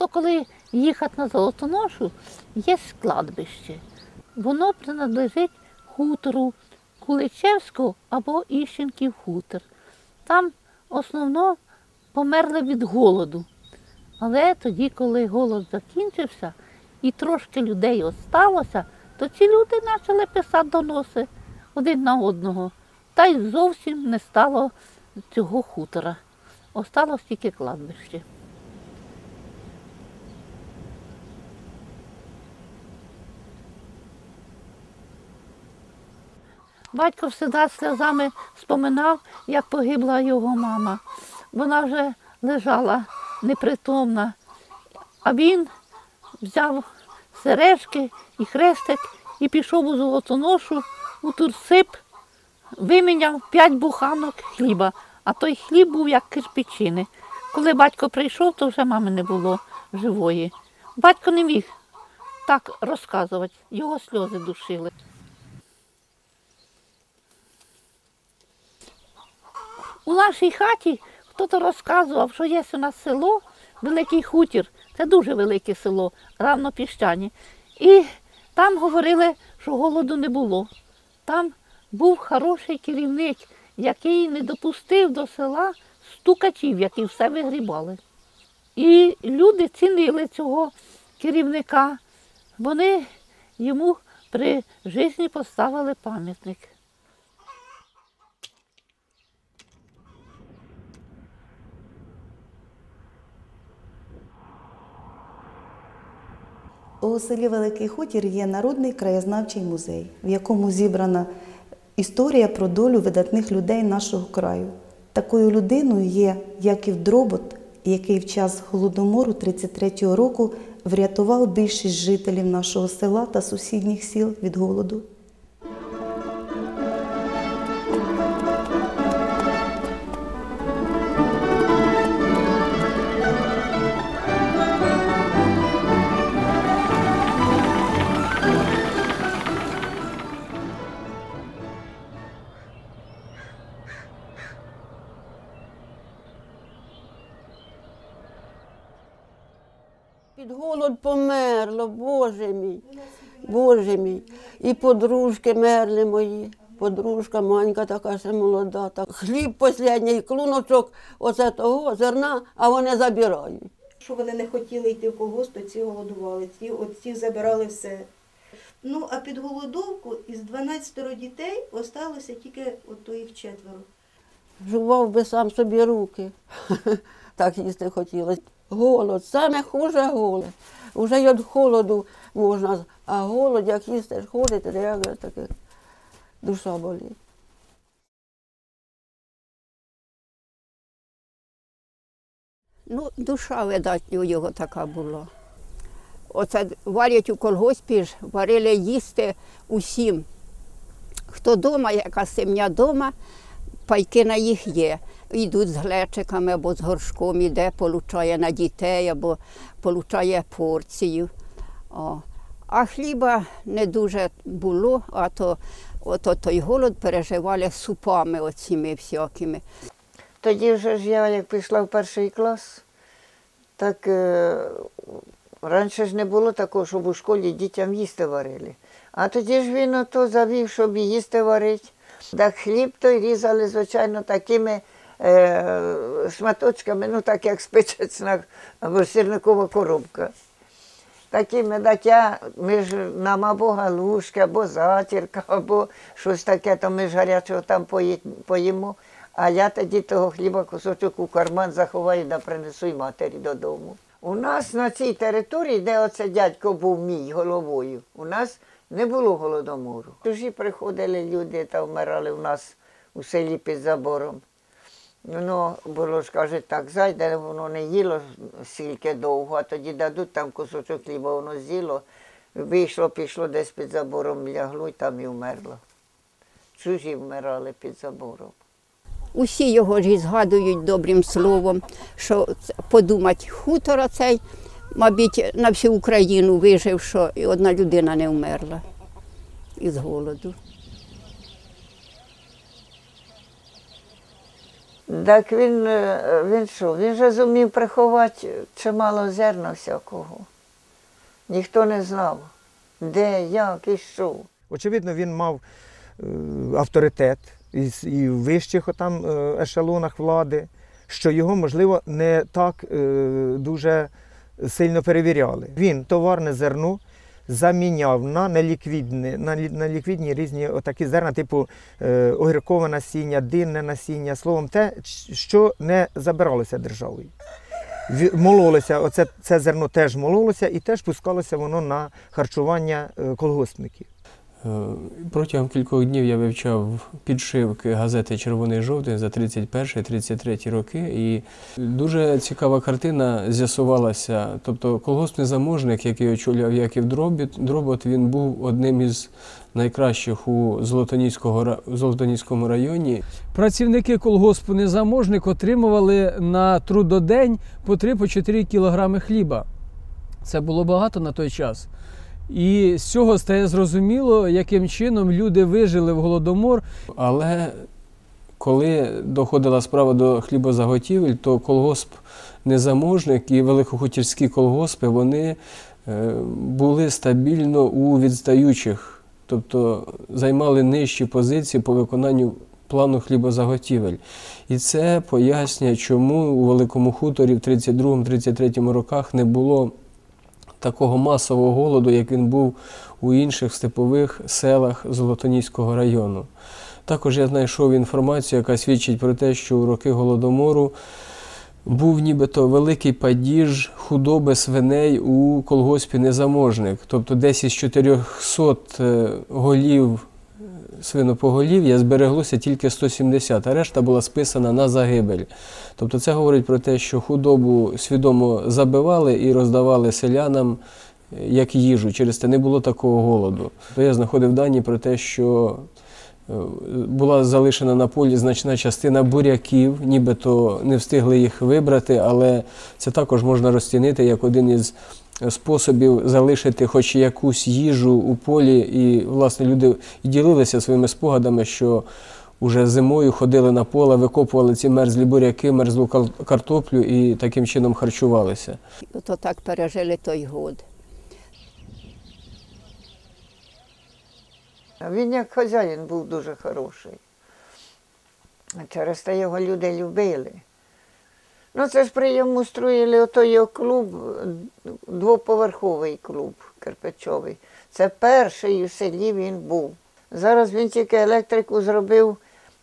то коли їхати на Золотоношу, є складбище. Воно принадлежить хутору Куличевського або Іщенків хутор. Там основно померли від голоду. Але тоді, коли голод закінчився і трошки людей осталося, то ці люди почали писати доноси один на одного. Та й зовсім не стало цього хутора. Осталось тільки кладбище. Батько завжди сльозами споминав, як погибла його мама. Вона вже лежала непритомна, а він взяв сережки і хрестик і пішов у золотоношу, у турсип, виміняв п'ять буханок хліба, а той хліб був як кирпичини. Коли батько прийшов, то вже мами не було живої. Батько не міг так розказувати, його сльози душили. У нашій хаті хтось розказував, що є у нас село, Великий Хутір, це дуже велике село, равно піщані. І там говорили, що голоду не було. Там був хороший керівник, який не допустив до села стукачів, які все вигрібали. І люди цінили цього керівника. Вони йому при житті поставили пам'ятник. У селі Великий Хутір є народний краєзнавчий музей, в якому зібрана історія про долю видатних людей нашого краю. Такою людиною є Яків Дробот, який в час голодомору 33-го року врятував більшість жителів нашого села та сусідніх сіл від голоду. Під голод померло, Боже мій, Боже мій. І подружки мерли мої. Подружка, манька така ще молода. Так. Хліб останній, клуночок оце того зерна, а вони забирають. Що вони не хотіли йти в колгосп, то ці голодували, ці от ці забирали все. Ну, а під голодовку із 12 дітей осталося тільки от то їх четверо. Жував би сам собі руки. Так їсти хотілося. Голод, саме хуже голод. Уже й від холоду можна, а голод, як їсти, ходити, як таке душа болить. Ну, душа, видать, у його така була. Оце варять у колгоспі ж, варили їсти усім. Хто вдома, яка сім'я вдома, пайки на їх є. Йдуть з глечиками або з горшком, іде, получає на дітей або получає порцію. О. А хліба не дуже було, а то ото той голод переживали супами оціми всякими. Тоді вже ж я, як пішла в перший клас, так е, раніше ж не було такого, щоб у школі дітям їсти варили. А тоді ж він ото завів, щоб їсти варити. Так хліб той різали, звичайно, такими шматочками, ну так як спичечна або сірникова коробка. Такими так я, ми ж нам або галушки, або затірка, або щось таке, то ми ж гарячого там пої- поїмо. А я тоді того хліба кусочок у карман заховаю да принесу й матері додому. У нас на цій території, де оце дядько був мій головою, у нас не було голодомору. Чужі приходили люди та вмирали у нас у селі під забором. Воно було ж каже, так, зайде, воно не їло стільки довго, а тоді дадуть там кусочок хліба, воно з'їло, вийшло, пішло десь під забором, лягло і там і вмерло. Чужі вмирали під забором. Усі його ж згадують добрим словом, що подумать, хутор цей, мабуть, на всю Україну вижив, що і одна людина не вмерла із голоду. Так він, е, він що? Він же зумів приховати чимало зерна всякого. Ніхто не знав, де, як і що. Очевидно, він мав е, авторитет і, в вищих там ешелонах влади, що його, можливо, не так е, дуже сильно перевіряли. Він товарне зерно заміняв на неліквідні, на, на ліквідні різні отакі зерна, типу е, огіркове насіння, динне насіння, словом, те, що не забиралося державою. Мололося, оце це зерно теж мололося і теж пускалося воно на харчування е, колгоспників. Е, Протягом кількох днів я вивчав підшивки газети Червоний жовтий за 31-33 роки, і дуже цікава картина з'ясувалася. Тобто колгоспний заможник, який очолював Яків Дробот, він був одним із найкращих у Золотоніському районі. Працівники колгоспу незаможник отримували на трудодень по 3-4 кілограми хліба. Це було багато на той час. І з цього стає зрозуміло, яким чином люди вижили в голодомор. Але коли доходила справа до хлібозаготівель, то колгосп незаможник і великохутірські колгоспи вони е, були стабільно у відстаючих, тобто займали нижчі позиції по виконанню плану хлібозаготівель. І це пояснює, чому у Великому хуторі в 32-33 роках не було такого масового голоду, як він був у інших степових селах Золотоніського району. Також я знайшов інформацію, яка свідчить про те, що у роки голодомору був нібито великий падіж худоби свиней у колгоспі незаможник. Тобто десь із 400 е, голів свинопоголів'я збереглося тільки 170, а решта була списана на загибель. Тобто це говорить про те, що худобу свідомо забивали і роздавали селянам е, як їжу. Через те не було такого голоду. То я знаходив дані про те, що е, була залишена на полі значна частина буряків, нібито не встигли їх вибрати, але це також можна розцінити як один із способів залишити хоч якусь їжу у полі. І, власне, люди і ділилися своїми спогадами, що уже зимою ходили на поле, викопували ці мерзлі буряки, мерзлу картоплю і таким чином харчувалися. То так пережили той год. А Він як хазяїн був дуже хороший. Через те його люди любили. Ну, це ж при йому строїли ото його клуб, двоповерховий клуб кирпичовий. Це перший у селі він був. Зараз він тільки електрику зробив,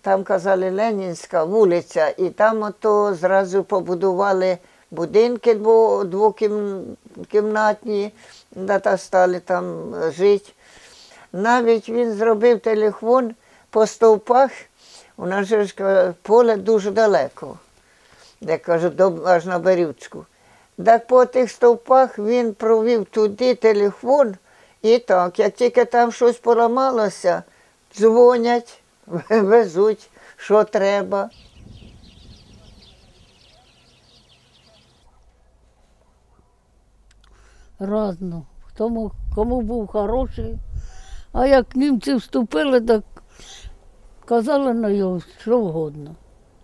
там казали Ленінська вулиця, і там ото зразу побудували будинки двокімнатні, де та стали там жити. Навіть він зробив телефон по стовпах, у нас же поле дуже далеко, кажуть, до- аж на Берючку. Так по тих стовпах він провів туди телефон, і так, як тільки там щось поламалося, дзвонять, везуть, що треба. разно. Тому, кому був хороший. А як німці вступили, так казали на його що вгодно.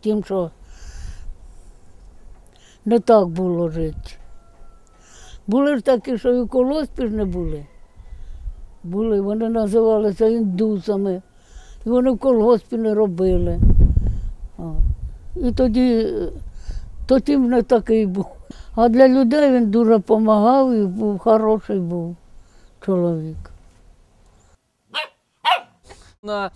Тим, що не так було жити. Були ж такі, що і колоспі не були. Були, вони називалися індусами. І вони в колгоспі не робили. І тоді, то тим не такий був. А для людей він дуже допомагав і був хороший був чоловік. На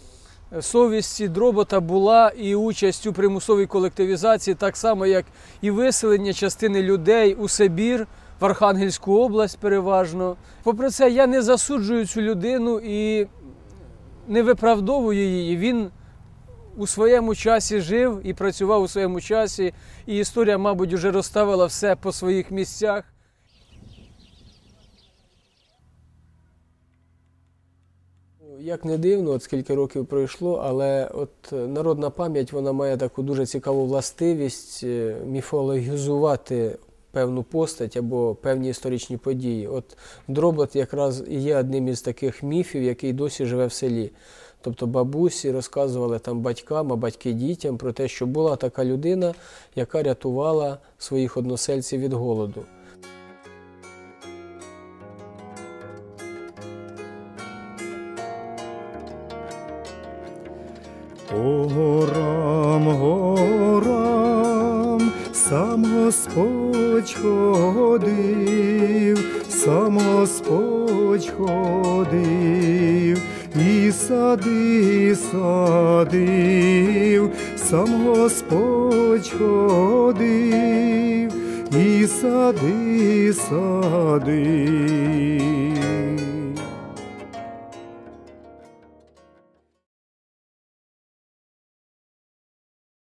совісті Дробота була і участь у примусовій колективізації, так само як і виселення частини людей у Сибір, в Архангельську область переважно. Попри це, я не засуджую цю людину і не виправдовую її. Він у своєму часі жив і працював у своєму часі, і історія, мабуть, вже розставила все по своїх місцях. Як не дивно, от скільки років пройшло, але от е, народна пам'ять вона має таку дуже цікаву властивість е, міфологізувати певну постать або певні історичні події. От Дробот якраз і є одним із таких міфів, який досі живе в селі. Тобто бабусі розказували там батькам, а батьки дітям про те, що була така людина, яка рятувала своїх односельців від голоду. По горам, горам, сам Господь ходив, сам Господь ходив, і сади садив, сам Господь ходив, і сади садив.